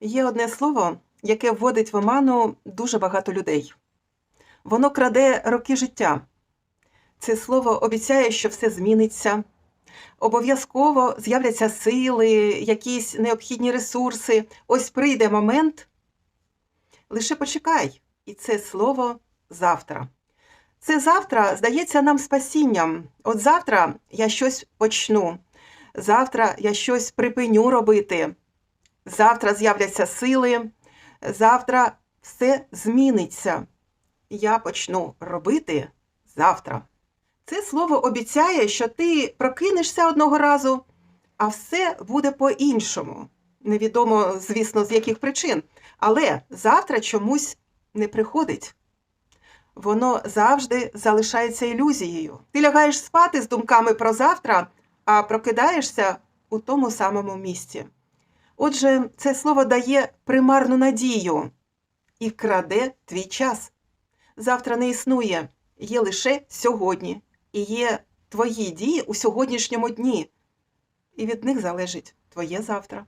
Є одне слово, яке вводить в оману дуже багато людей. Воно краде роки життя. Це слово обіцяє, що все зміниться. Обов'язково з'являться сили, якісь необхідні ресурси. Ось прийде момент. Лише почекай, і це слово завтра. Це завтра здається нам спасінням. От завтра я щось почну. Завтра я щось припиню робити. Завтра з'являться сили. Завтра все зміниться. Я почну робити завтра. Це слово обіцяє, що ти прокинешся одного разу, а все буде по-іншому. Невідомо, звісно, з яких причин. Але завтра чомусь не приходить. Воно завжди залишається ілюзією. Ти лягаєш спати з думками про завтра, а прокидаєшся у тому самому місці. Отже, це слово дає примарну надію і краде твій час. Завтра не існує, є лише сьогодні, і є твої дії у сьогоднішньому дні, і від них залежить твоє завтра.